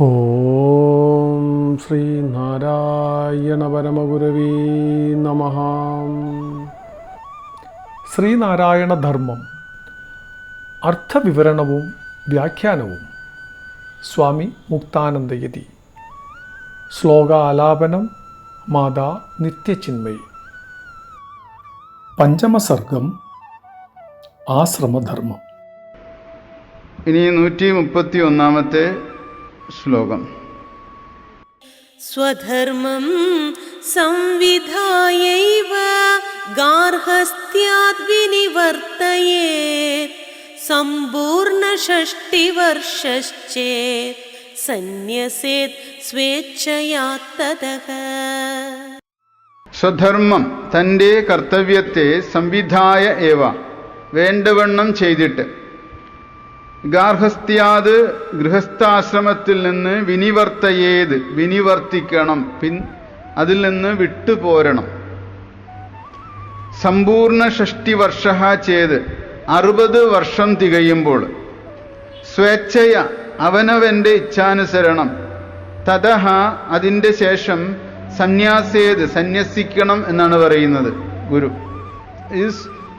ഓം ശ്രീ നാരായണ പരമഗുരവീ നമ. ശ്രീനാരായണ ധർമ്മം അർത്ഥവിവരണവും വ്യാഖ്യാനവും. സ്വാമി മുക്താനന്ദയതി. ശ്ലോകാലാപനം മാതാ നിത്യചിന്മയി. പഞ്ചമസർഗം ആശ്രമധർമ്മം. ഇനി നൂറ്റി മുപ്പത്തി ഒന്നാമത്തെ ശ്ലോകം. സ്വധർമ്മം സംവിധായൈവ ഗാർഹസ്ത്യാദ് വിനിവർത്തയേ സമ്പൂർണ ഷഷ്ടിവർഷേ സന്യസേത് സ്വേച്ഛയാത്തതക സ്വധർമ്മം തന്റെ കർത്തവ്യത്തെ സംവിധായ ഏവ വേണ്ടവണ്ണം ചെയ്തിട്ട് ഗാർഹസ്ഥ്യാത് ഗൃഹസ്ഥാശ്രമത്തിൽ നിന്ന് വിനിവർത്തയേത് വിനിവർത്തിക്കണം. പിൻ അതിൽ നിന്ന് വിട്ടുപോരണം. സമ്പൂർണ ഷഷ്ടി വർഷ ചെയ്ത് അറുപത് വർഷം തികയുമ്പോൾ സ്വേച്ഛയ അവനവന്റെ ഇച്ഛാനുസരണം. തതഹ അതിന്റെ ശേഷം സന്യാസേത് സന്യസിക്കണം എന്നാണ് പറയുന്നത് ഗുരു. ഈ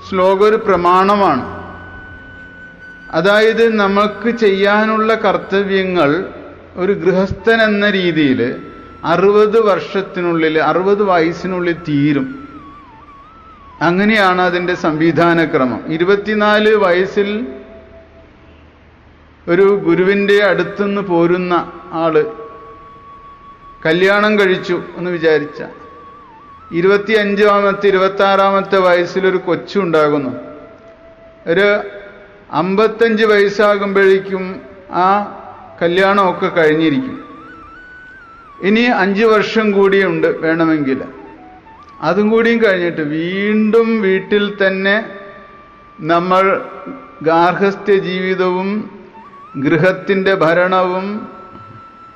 ശ്ലോകം ഒരു പ്രമാണമാണ്. അതായത് നമുക്ക് ചെയ്യാനുള്ള കർത്തവ്യങ്ങൾ ഒരു ഗൃഹസ്ഥൻ എന്ന രീതിയിൽ അറുപത് വർഷത്തിനുള്ളിൽ അറുപത് വയസ്സിനുള്ളിൽ തീരും. അങ്ങനെയാണ് അതിന്റെ സംവിധാനക്രമം. ഇരുപത്തിനാല് വയസ്സിൽ ഒരു ഗുരുവിന്റെ അടുത്തുനിന്ന് പോരുന്ന ആൾ കല്യാണം കഴിച്ചു എന്ന് വിചാരിച്ച ഇരുപത്തി അഞ്ചാമത്തെ ഇരുപത്തി ആറാമത്തെ വയസ്സിലൊരു കൊച്ചുണ്ടാകുന്നു. ഒരു അമ്പത്തഞ്ച് വയസ്സാകുമ്പോഴേക്കും ആ കല്യാണമൊക്കെ കഴിഞ്ഞിരിക്കും. ഇനി അഞ്ച് വർഷം കൂടിയുണ്ട് വേണമെങ്കിൽ. അതും കൂടിയും കഴിഞ്ഞിട്ട് വീണ്ടും വീട്ടിൽ തന്നെ നമ്മൾ ഗാർഹസ്ഥ്യ ജീവിതവും ഗൃഹത്തിന്റെ ഭരണവും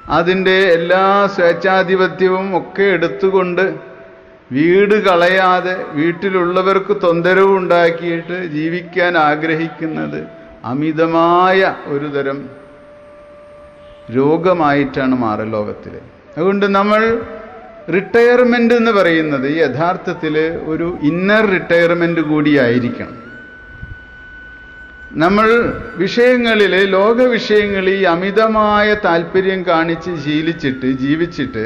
അതിന്റെ എല്ലാ സ്വേച്ഛാധിപത്യവും ഒക്കെ എടുത്തുകൊണ്ട് വീട് കളയാതെ വീട്ടിലുള്ളവർക്ക് തൊന്തരവ് ഉണ്ടാക്കിയിട്ട് ജീവിക്കാൻ ആഗ്രഹിക്കുന്നത് അമിതമായ ഒരു തരം രോഗമായിട്ടാണ് മാറൽ ലോകത്തിൽ അതുകൊണ്ട് നമ്മൾ റിട്ടയർമെന്റ് എന്ന് പറയുന്നത് യഥാർത്ഥത്തിൽ ഒരു ഇന്നർ റിട്ടയർമെന്റ് കൂടിയായിരിക്കണം. നമ്മൾ വിഷയങ്ങളിൽ ലോക വിഷയങ്ങളിൽ അമിതമായ താല്പര്യം കാണിച്ച് ശീലിച്ചിട്ട് ജീവിച്ചിട്ട്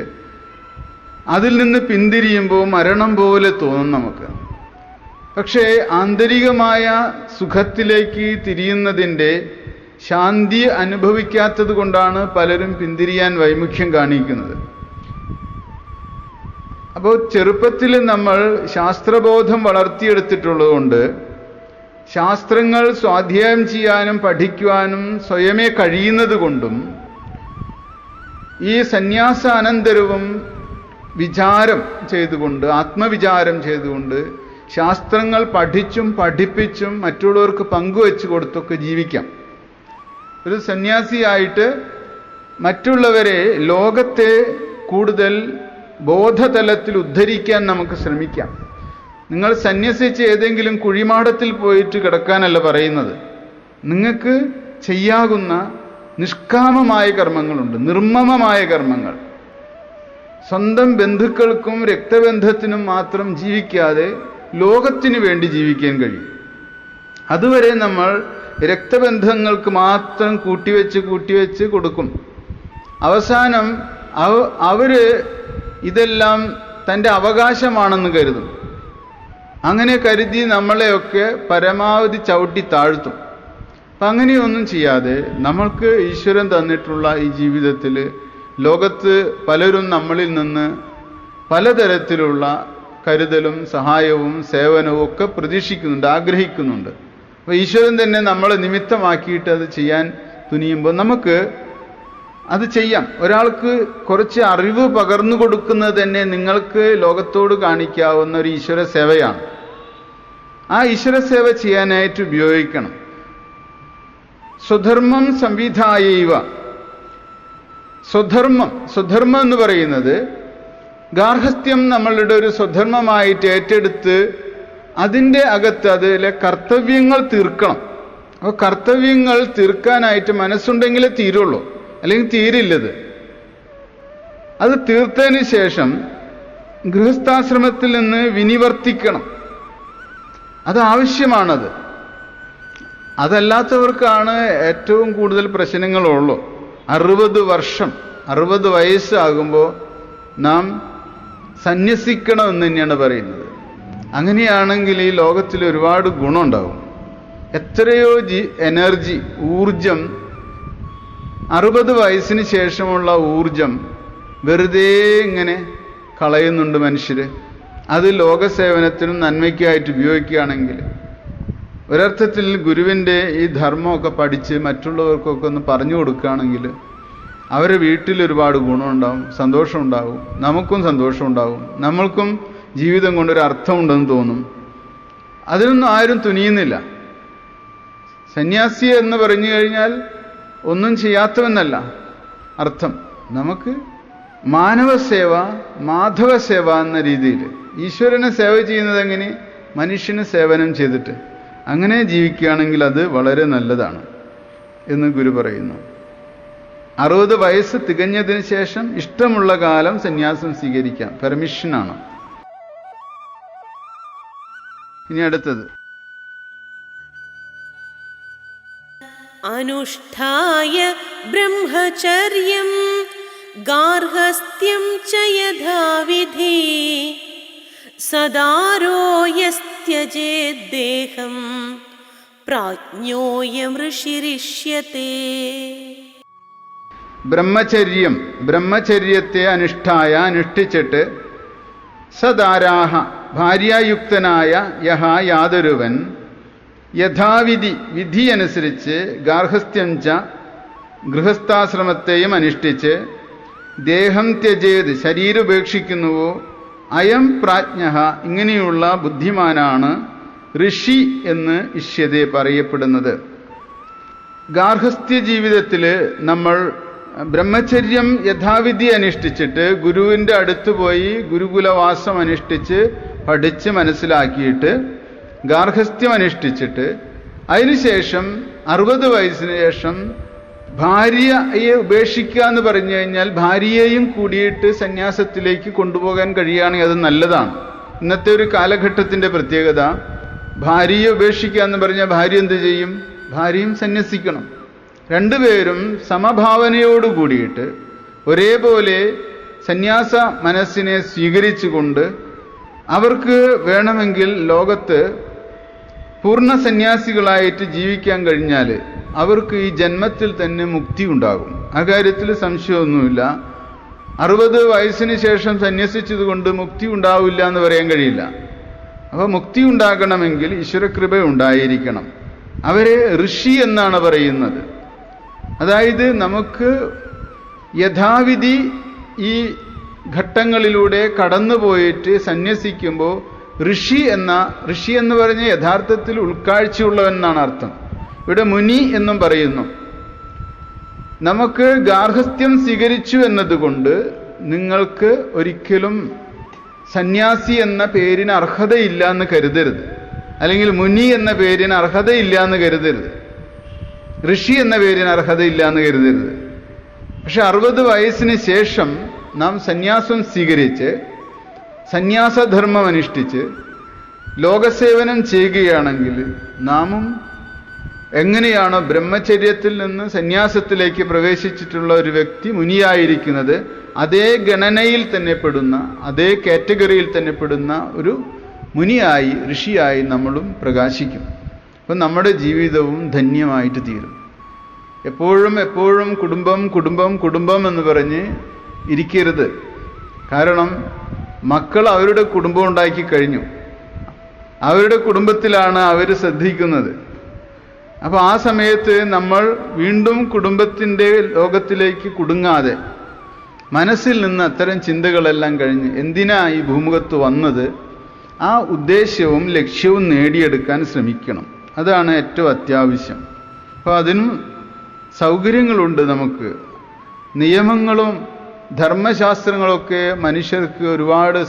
അതിൽ നിന്ന് പിന്തിരിയുമ്പോൾ മരണം പോലെ തോന്നും നമുക്ക്. പക്ഷേ ആന്തരികമായ സുഖത്തിലേക്ക് തിരിയുന്നതിന്റെ ശാന്തി അനുഭവിക്കാത്തത് കൊണ്ടാണ് പലരും പിന്തിരിയാൻ വൈമുഖ്യം കാണിക്കുന്നത്. അപ്പോൾ ചെറുപ്പത്തിൽ നമ്മൾ ശാസ്ത്രബോധം വളർത്തിയെടുത്തിട്ടുള്ളതുകൊണ്ട് ശാസ്ത്രങ്ങൾ സ്വാധ്യായം ചെയ്യാനും പഠിക്കുവാനും സ്വയമേ കഴിയുന്നത് കൊണ്ടും ഈ സന്യാസാനന്തരവും വിചാരം ചെയ്തുകൊണ്ട് ആത്മവിചാരം ചെയ്തുകൊണ്ട് ശാസ്ത്രങ്ങൾ പഠിച്ചും പഠിപ്പിച്ചും മറ്റുള്ളവർക്ക് പങ്കുവെച്ച് കൊടുത്തൊക്കെ ജീവിക്കാം. ഒരു സന്യാസിയായിട്ട് മറ്റുള്ളവരെ ലോകത്തെ കൂടുതൽ ബോധതലത്തിൽ ഉദ്ധരിക്കാൻ നമുക്ക് ശ്രമിക്കാം. നിങ്ങൾ സന്യസിച്ച് ഏതെങ്കിലും കുഴിമാടത്തിൽ പോയിട്ട് കിടക്കാനല്ല പറയുന്നത്. നിങ്ങൾക്ക് ചെയ്യാകുന്ന നിഷ്കാമമായ കർമ്മങ്ങളുണ്ട് നിർമ്മമമായ കർമ്മങ്ങൾ. സ്വന്തം ബന്ധുക്കൾക്കും രക്തബന്ധത്തിനും മാത്രം ജീവിക്കാതെ ലോകത്തിന് വേണ്ടി ജീവിക്കാൻ കഴിയും. അതുവരെ നമ്മൾ രക്തബന്ധങ്ങൾക്ക് മാത്രം കൂട്ടിവെച്ച് കൂട്ടിവെച്ച് കൊടുക്കും. അവസാനം അവ അവർ ഇതെല്ലാം തന്റെ അവകാശമാണെന്ന് കരുതും. അങ്ങനെ കരുതി നമ്മളെയൊക്കെ പരമാവധി ചവിട്ടി താഴ്ത്തും. അപ്പം അങ്ങനെയൊന്നും ചെയ്യാതെ നമ്മൾക്ക് ഈശ്വരൻ തന്നിട്ടുള്ള ഈ ജീവിതത്തിൽ ലോകത്ത് പലരും നമ്മളിൽ നിന്ന് പലതരത്തിലുള്ള കരുതലും സഹായവും സേവനവും ഒക്കെ പ്രതീക്ഷിക്കുന്നുണ്ട് ആഗ്രഹിക്കുന്നുണ്ട്. അപ്പോൾ ഈശ്വരൻ തന്നെ നമ്മളെ നിമിത്തമാക്കിയിട്ട് അത് ചെയ്യാൻ തുനിയുമ്പോൾ നമുക്ക് അത് ചെയ്യാം. ഒരാൾക്ക് കുറച്ച് അറിവ് പകർന്നു കൊടുക്കുന്നത് തന്നെ നിങ്ങൾക്ക് ലോകത്തോട് കാണിക്കാവുന്ന ഒരു ഈശ്വര സേവയാണ്. ആ ഈശ്വര സേവ ചെയ്യാനായിട്ട് ഉപയോഗിക്കണം. സ്വധർമ്മം സംവിധായവ. സ്വധർമ്മം സ്വധർമ്മം എന്ന് പറയുന്നത് ഗാർഹസ്ഥ്യം നമ്മളുടെ ഒരു സ്വധർമ്മമായിട്ട് ഏറ്റെടുത്ത് അതിന്റെ അകത്ത് അതിലെ കർത്തവ്യങ്ങൾ തീർക്കണം. അപ്പോൾ കർത്തവ്യങ്ങൾ തീർക്കാനായിട്ട് മനസ്സുണ്ടെങ്കിലേ തീരുള്ളൂ. അല്ലെങ്കിൽ തീരില്ലത്. അത് തീർത്തതിന് ശേഷം ഗൃഹസ്ഥാശ്രമത്തിൽ നിന്ന് വിനിവർത്തിക്കണം. അത് ആവശ്യമാണത്. അതല്ലാത്തവർക്കാണ് ഏറ്റവും കൂടുതൽ പ്രശ്നങ്ങളുള്ളൂ. അറുപത് വർഷം അറുപത് വയസ്സാകുമ്പോൾ നാം സന്യസിക്കണമെന്ന് തന്നെയാണ് പറയുന്നത്. അങ്ങനെയാണെങ്കിൽ ഈ ലോകത്തിൽ ഒരുപാട് ഗുണമുണ്ടാവും. എത്രയോ ജി എനർജി ഊർജം അറുപത് വയസ്സിന് ശേഷമുള്ള ഊർജം വെറുതെ ഇങ്ങനെ കളയുന്നുണ്ട് മനുഷ്യർ അത് ലോകസേവനത്തിനും നന്മയ്ക്കായിട്ട് ഉപയോഗിക്കുകയാണെങ്കിൽ ഒരർത്ഥത്തിൽ ഗുരുവിന്റെ ഈ ധർമ്മമൊക്കെ പഠിച്ച് മറ്റുള്ളവർക്കൊക്കെ ഒന്ന് പറഞ്ഞു കൊടുക്കുകയാണെങ്കിൽ അവരെ വീട്ടിൽ ഒരുപാട് ഗുണമുണ്ടാവും സന്തോഷമുണ്ടാവും നമുക്കും സന്തോഷമുണ്ടാവും നമ്മൾക്കും ജീവിതം കൊണ്ടൊരു അർത്ഥമുണ്ടെന്ന് തോന്നും. അതിനൊന്നും ആരും തുനിയുന്നില്ല. സന്യാസി എന്ന് പറഞ്ഞു കഴിഞ്ഞാൽ ഒന്നും ചെയ്യാത്തവെന്നല്ല അർത്ഥം. നമുക്ക് മാനവസേവ മാധവസേവ എന്ന രീതിയിൽ ഈശ്വരനെ സേവ ചെയ്യുന്നത് എങ്ങനെ? മനുഷ്യന് സേവനം ചെയ്തിട്ട്. അങ്ങനെ ജീവിക്കുകയാണെങ്കിൽ അത് വളരെ നല്ലതാണ് എന്ന് ഗുരു പറയുന്നു. അറുപത് വയസ്സ് തികഞ്ഞതിന് ശേഷം ഇഷ്ടമുള്ള കാലം സന്യാസം സ്വീകരിക്കാം. പെർമിഷനാണ് ഇനി അടുത്തത്. അനുഷ്ഠായ ബ്രഹ്മചര്യം ഗാർഹസ്ഥ്യം ച സദാരോയസ്ഥ यस्त्यजेद्देहं प्राज्ञोऽयं ऋषिरिष्यते ബ്രഹ്മചര്യം ബ്രഹ്മചര്യത്തെ അനുഷ്ഠായ അനുഷ്ഠിച്ചിട്ട് സദാരാഹ ഭാര്യായുക്തനായ യഹ യാതൊരുവൻ യഥാവിധി വിധിയനുസരിച്ച് ഗാർഹസ്ഥ്യം ച ഗൃഹസ്ഥാശ്രമത്തെയും അനുഷ്ഠിച്ച് ദേഹം ത്യജേത് ശരീരം ഉപേക്ഷിക്കുന്നുവോ അയം പ്രാജ്ഞ ഇങ്ങനെയുള്ള ബുദ്ധിമാനാണ് ഋഷി എന്ന് ഇഷ്യതെ പറയപ്പെടുന്നത്. ഗാർഹസ്ഥ്യ ജീവിതത്തിൽ നമ്മൾ ബ്രഹ്മചര്യം യഥാവിധി അനുഷ്ഠിച്ചിട്ട് ഗുരുവിന്റെ അടുത്ത് പോയി ഗുരുകുലവാസം അനുഷ്ഠിച്ച് പഠിച്ച് മനസ്സിലാക്കിയിട്ട് ഗാർഹസ്ഥ്യം അനുഷ്ഠിച്ചിട്ട് അതിനുശേഷം അറുപത് വയസ്സിന് ശേഷം ഭാര്യയെ ഉപേക്ഷിക്കുക എന്ന് പറഞ്ഞു കഴിഞ്ഞാൽ ഭാര്യയെയും കൂടിയിട്ട് സന്യാസത്തിലേക്ക് കൊണ്ടുപോകാൻ കഴിയുകയാണെങ്കിൽ അത് നല്ലതാണ്. ഇന്നത്തെ ഒരു കാലഘട്ടത്തിന്റെ പ്രത്യേകത ഭാര്യയെ ഉപേക്ഷിക്കുക എന്ന് പറഞ്ഞാൽ ഭാര്യ എന്ത് ചെയ്യും? ഭാര്യയും സന്യസിക്കണം. രണ്ടുപേരും സമഭാവനയോട് കൂടിയിട്ട് ഒരേപോലെ സന്യാസ മനസ്സിനെ സ്വീകരിച്ചുകൊണ്ട് അവർക്ക് വേണമെങ്കിൽ ലോകത്ത് പൂർണ സന്യാസികളായിട്ട് ജീവിക്കാൻ കഴിഞ്ഞാൽ അവർക്ക് ഈ ജന്മത്തിൽ തന്നെ മുക്തി ഉണ്ടാകും. ആ കാര്യത്തിൽ സംശയമൊന്നുമില്ല. അറുപത് വയസ്സിന് ശേഷം സന്യസിച്ചതുകൊണ്ട് മുക്തി ഉണ്ടാവില്ല എന്ന് പറയാൻ കഴിയില്ല. അപ്പോൾ മുക്തി ഉണ്ടാകണമെങ്കിൽ ഈശ്വരകൃപ ഉണ്ടായിരിക്കണം. അവരെ ഋഷി എന്നാണ് പറയുന്നത്. അതായത് നമുക്ക് യഥാവിധി ഈ ഘട്ടങ്ങളിലൂടെ കടന്നു പോയിട്ട് സന്യസിക്കുമ്പോൾ ഋഷി എന്ന ഋഷി എന്ന് പറഞ്ഞ യഥാർത്ഥത്തിൽ ഉൾക്കാഴ്ചയുള്ളവൻ എന്നാണ് അർത്ഥം. ഇവിടെ മുനി എന്നും പറയുന്നു. നമുക്ക് ഗാർഹസ്ഥ്യം സ്വീകരിച്ചു എന്നതുകൊണ്ട് നിങ്ങൾക്ക് ഒരിക്കലും സന്യാസി എന്ന പേരിന് അർഹതയില്ല എന്ന് കരുതരുത്. അല്ലെങ്കിൽ മുനി എന്ന പേരിന് അർഹതയില്ല എന്ന് കരുതരുത്. ഋഷി എന്ന പേരിന് അർഹതയില്ല എന്ന് കരുതരുത്. പക്ഷെ അറുപത് വയസ്സിന് ശേഷം നാം സന്യാസം സ്വീകരിച്ച് സന്യാസധർമ്മം അനുഷ്ഠിച്ച് ലോകസേവനം ചെയ്യുകയാണെങ്കിൽ നാമും എങ്ങനെയാണോ ബ്രഹ്മചര്യത്തിൽ നിന്ന് സന്യാസത്തിലേക്ക് പ്രവേശിച്ചിട്ടുള്ള ഒരു വ്യക്തി മുനിയായിരിക്കുന്നത് അതേ ഗണനയിൽ തന്നെ പെടുന്ന അതേ കാറ്റഗറിയിൽ തന്നെ പെടുന്ന ഒരു മുനിയായി ഋഷിയായി നമ്മളും പ്രകാശിക്കും. അപ്പം നമ്മുടെ ജീവിതവും ധന്യമായിട്ട് തീരും. എപ്പോഴും എപ്പോഴും കുടുംബം കുടുംബം കുടുംബം എന്ന് പറഞ്ഞ് ഇരിക്കരുത്. കാരണം മക്കൾ അവരുടെ കുടുംബം ഉണ്ടാക്കി കഴിഞ്ഞു. അവരുടെ കുടുംബത്തിലാണ് അവർ ശ്രദ്ധിക്കുന്നത്. അപ്പോൾ ആ സമയത്ത് നമ്മൾ വീണ്ടും കുടുംബത്തിന്റെ ലോകത്തിലേക്ക് കുടുങ്ങാതെ മനസ്സിൽ നിന്ന് അത്തരം ചിന്തകളെല്ലാം കഴിഞ്ഞ് എന്തിനാ ഈ ഭൂമുഖത്ത് വന്നത്? ആ ഉദ്ദേശ്യവും ലക്ഷ്യവും നേടിയെടുക്കാൻ ശ്രമിക്കണം. അതാണ് ഏറ്റവും അത്യാവശ്യം. അപ്പോൾ അതിനും സൗകര്യങ്ങളുണ്ട് നമുക്ക്. നിയമങ്ങളും ധർമ്മശാസ്ത്രങ്ങളൊക്കെ മനുഷ്യർക്ക് ഒരുപാട്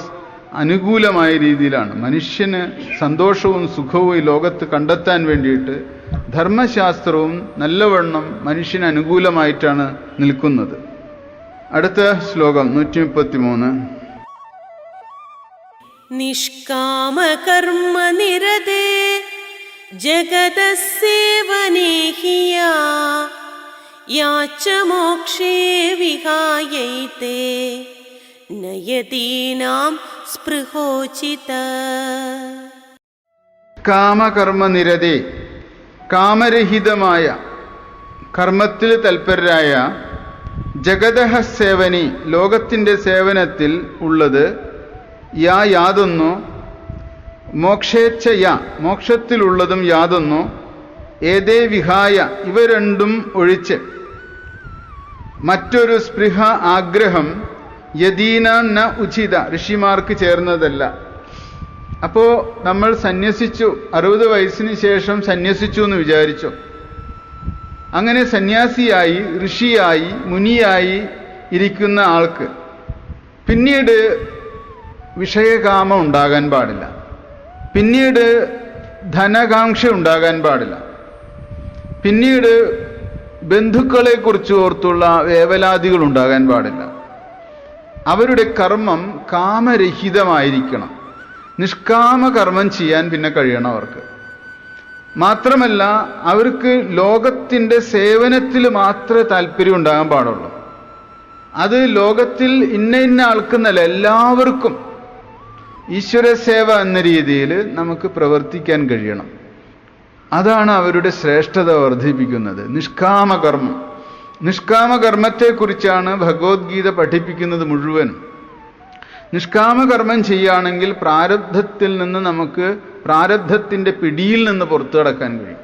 അനുകൂലമായ രീതിയിലാണ്. മനുഷ്യന് സന്തോഷവും സുഖവും ഈ ലോകത്ത് കണ്ടെത്താൻ വേണ്ടിയിട്ട് ധർമ്മശാസ്ത്രവും നല്ലവണ്ണം മനുഷ്യന് അനുകൂലമായിട്ടാണ് നിൽക്കുന്നത്. അടുത്ത ശ്ലോകം നൂറ്റി മുപ്പത്തി മൂന്ന് നിഷ്കാമകർമ്മ നിരതേ ജഗത യാച്ച സ്പൃഹോചിത. കാമകർമ്മ നിരതേ കാമരഹിതമായ കർമ്മത്തിൽ തൽപരരായ ജഗതഹ സേവനി ലോകത്തിന്റെ സേവനത്തിൽ ഉള്ളത് യാ യാതൊന്നോ മോക്ഷേച്ഛ യാ മോക്ഷത്തിലുള്ളതും യാതൊന്നോ ഏതേ വിഹായ ഇവ രണ്ടും ഒഴിച്ച് മറ്റൊരു സ്പൃഹ ആഗ്രഹം യദീന ന ഉചിത ഋഷിമാർക്ക് ചേർന്നതല്ല. അപ്പോ നമ്മൾ സന്യസിച്ചു അറുപത് വയസ്സിന് ശേഷം സന്യസിച്ചു എന്ന് വിചാരിച്ചു. അങ്ങനെ സന്യാസിയായി ഋഷിയായി മുനിയായി ഇരിക്കുന്ന ആൾക്ക് പിന്നീട് വിഷയകാമം ഉണ്ടാകാൻ പാടില്ല. പിന്നീട് ധനകാംക്ഷ ഉണ്ടാകാൻ പാടില്ല. പിന്നീട് ബന്ധുക്കളെക്കുറിച്ച് ഓർത്തുള്ള വേവലാതികൾ ഉണ്ടാകാൻ പാടില്ല. അവരുടെ കർമ്മം കാമരഹിതമായിരിക്കണം. നിഷ്കാമ കർമ്മം ചെയ്യാൻ പിന്നെ കഴിയണം അവർക്ക്. മാത്രമല്ല അവർക്ക് ലോകത്തിന്റെ സേവനത്തിൽ മാത്രമേ താല്പര്യം ഉണ്ടാകാൻ പാടുള്ളൂ. അത് ലോകത്തിൽ ഇന്ന ഇന്ന ആൾക്കെന്നല്ല എല്ലാവർക്കും ഈശ്വര സേവ എന്ന രീതിയിൽ നമുക്ക് പ്രവർത്തിക്കാൻ കഴിയണം. അതാണ് അവരുടെ ശ്രേഷ്ഠത വർദ്ധിപ്പിക്കുന്നത് നിഷ്കാമകർമ്മം. നിഷ്കാമകർമ്മത്തെക്കുറിച്ചാണ് നിഷ്കാമ ഭഗവത്ഗീത പഠിപ്പിക്കുന്നത് മുഴുവൻ നിഷ്കാമ കർമ്മം ചെയ്യുകയാണെങ്കിൽ പ്രാരബ്ധത്തിൽ നിന്ന് നമുക്ക് പ്രാരബ്ധത്തിന്റെ പിടിയിൽ നിന്ന് പുറത്തു കടക്കാൻ കഴിയും.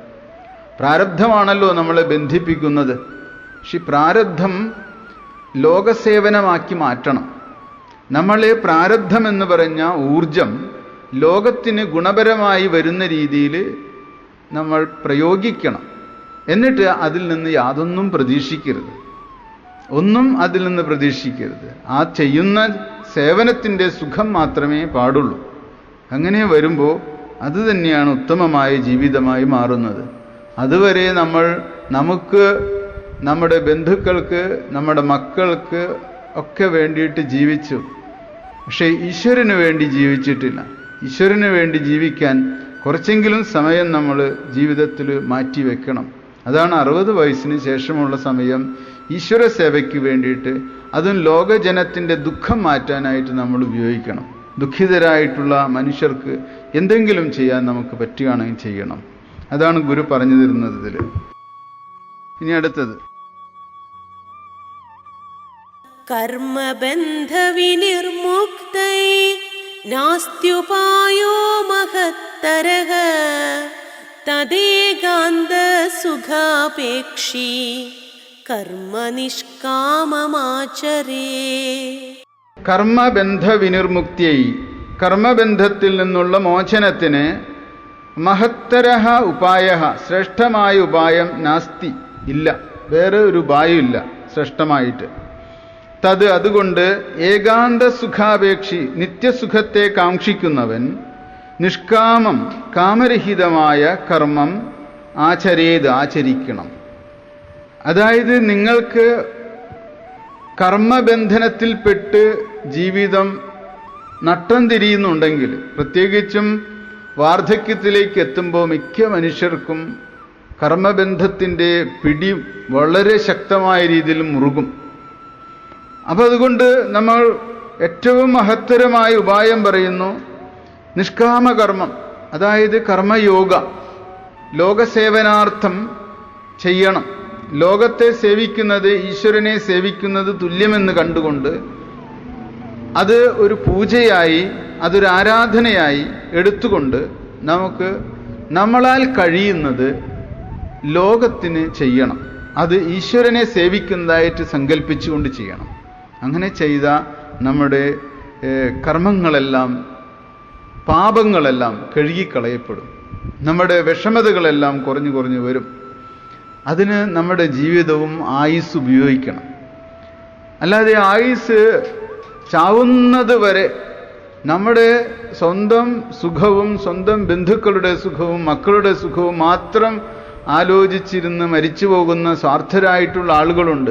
പ്രാരബ്ധമാണല്ലോ നമ്മളെ ബന്ധിപ്പിക്കുന്നത്. പക്ഷെ പ്രാരബ്ധം ലോകസേവനമാക്കി മാറ്റണം. നമ്മളെ പ്രാരബ്ധം എന്ന് പറഞ്ഞ ഊർജം ലോകത്തിന് ഗുണപരമായി വരുന്ന രീതിയിൽ നമ്മൾ പ്രയോഗിക്കണം. എന്നിട്ട് അതിൽ നിന്ന് യാതൊന്നും പ്രതീക്ഷിക്കരുത്. ഒന്നും അതിൽ നിന്ന് പ്രതീക്ഷിക്കരുത്. ആ ചെയ്യുന്ന സേവനത്തിന്റെ സുഖം മാത്രമേ പാടുള്ളൂ. അങ്ങനെ വരുമ്പോൾ അത് തന്നെയാണ് ഉത്തമമായ ജീവിതമായി മാറുന്നത്. അതുവരെ നമ്മൾ നമുക്ക് നമ്മുടെ ബന്ധുക്കൾക്ക് നമ്മുടെ മക്കൾക്ക് ഒക്കെ വേണ്ടിയിട്ട് ജീവിച്ചു. പക്ഷേ ഈശ്വരന് വേണ്ടി ജീവിച്ചിട്ടില്ല. ഈശ്വരന് വേണ്ടി ജീവിക്കാൻ കുറച്ചെങ്കിലും സമയം നമ്മൾ ജീവിതത്തിൽ മാറ്റി വെക്കണം. അതാണ് അറുപത് വയസ്സിന് ശേഷമുള്ള സമയം ഈശ്വര സേവയ്ക്ക് വേണ്ടിയിട്ട് അതും ലോകജനത്തിന്റെ ദുഃഖം മാറ്റാനായിട്ട് നമ്മൾ ഉപയോഗിക്കണം. ദുഃഖിതരായിട്ടുള്ള മനുഷ്യർക്ക് എന്തെങ്കിലും ചെയ്യാൻ നമുക്ക് പറ്റുകയാണെങ്കിൽ ചെയ്യണം. അതാണ് ഗുരു പറഞ്ഞു തരുന്നത് ഇതിൽ ഇനി അടുത്തത്. കർമ്മബന്ധവിനിർമുക്തൈ നാസ്ത്യുപായോ മഹത്തരഹ സുഖാപേക്ഷി കർമ്മനിഷ്കാമമാചരേ. കർമ്മബന്ധ വിനിർമുക്തിയായി കർമ്മബന്ധത്തിൽ നിന്നുള്ള മോചനത്തിന് മഹത്തരഹ ഉപായ ശ്രേഷ്ഠമായ ഉപായം നാസ്തി ഇല്ല. വേറെ ഒരു ഉപായമില്ല ശ്രേഷ്ഠമായിട്ട്. തത് അതുകൊണ്ട് ഏകാന്ത സുഖാപേക്ഷി നിത്യസുഖത്തെ കാക്ഷിക്കുന്നവൻ നിഷ്കാമം കാമരഹിതമായ കർമ്മം ആചരേത് ആചരിക്കണം. അതായത് നിങ്ങൾക്ക് കർമ്മബന്ധനത്തിൽപ്പെട്ട് ജീവിതം നട്ടം തിരിയുന്നുണ്ടെങ്കിൽ പ്രത്യേകിച്ചും വാർദ്ധക്യത്തിലേക്ക് എത്തുമ്പോൾ മിക്ക മനുഷ്യർക്കും കർമ്മബന്ധത്തിന്റെ പിടി വളരെ ശക്തമായ രീതിയിൽ മുറുകും. അപ്പോൾ അതുകൊണ്ട് നമ്മൾ ഏറ്റവും മഹത്തരമായ ഉപായം പറയുന്നു നിഷ്കാമകർമ്മം അതായത് കർമ്മയോഗ ലോകസേവനാർത്ഥം ചെയ്യണം. ലോകത്തെ സേവിക്കുന്നത് ഈശ്വരനെ സേവിക്കുന്നത് തുല്യമെന്ന് കണ്ടുകൊണ്ട് അത് ഒരു പൂജയായി അതൊരു ആരാധനയായി എടുത്തുകൊണ്ട് നമുക്ക് നമ്മളാൽ കഴിയുന്നത് ലോകത്തിന് ചെയ്യണം. അത് ഈശ്വരനെ സേവിക്കുന്നതായിട്ട് സങ്കല്പിച്ചുകൊണ്ട് ചെയ്യണം. അങ്ങനെ ചെയ്ത നമ്മുടെ കർമ്മങ്ങളെല്ലാം പാപങ്ങളെല്ലാം കഴുകിക്കളയപ്പെടും. നമ്മുടെ വിഷമതകളെല്ലാം കുറഞ്ഞു കുറഞ്ഞു വരും. അതിന് നമ്മുടെ ജീവിതവും ആയുസ് ഉപയോഗിക്കണം. അല്ലാതെ ആയുസ് ചാവുന്നത് വരെ നമ്മുടെ സ്വന്തം സുഖവും സ്വന്തം ബന്ധുക്കളുടെ സുഖവും മക്കളുടെ സുഖവും മാത്രം ആലോചിച്ചിരുന്ന് മരിച്ചു പോകുന്ന സ്വാർത്ഥരായിട്ടുള്ള ആളുകളുണ്ട്.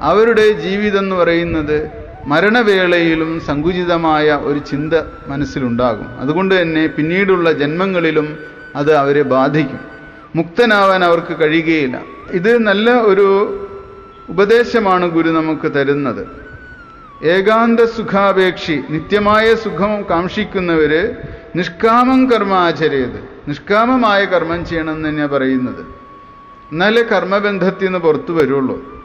അവരുടെ ജീവിതം എന്ന് പറയുന്നത് മരണവേളയിലും സങ്കുചിതമായ ഒരു ചിന്ത മനസ്സിലുണ്ടാകും. അതുകൊണ്ട് തന്നെ പിന്നീടുള്ള ജന്മങ്ങളിലും അത് അവരെ ബാധിക്കും. മുക്തനാവാൻ അവർക്ക് കഴിയുകയില്ല. ഇത് നല്ല ഒരു ഉപദേശമാണ് ഗുരു നമുക്ക് തരുന്നത്. ഏകാന്ത സുഖാപേക്ഷി നിത്യമായ സുഖം കാക്ഷിക്കുന്നവര് നിഷ്കാമം കർമ്മ ആചരയത് നിഷ്കാമമായ കർമ്മം ചെയ്യണം എന്ന് തന്നെയാണ് പറയുന്നത്. എന്നാലേ കർമ്മബന്ധത്തിൽ നിന്ന് പുറത്തു വരുള്ളൂ.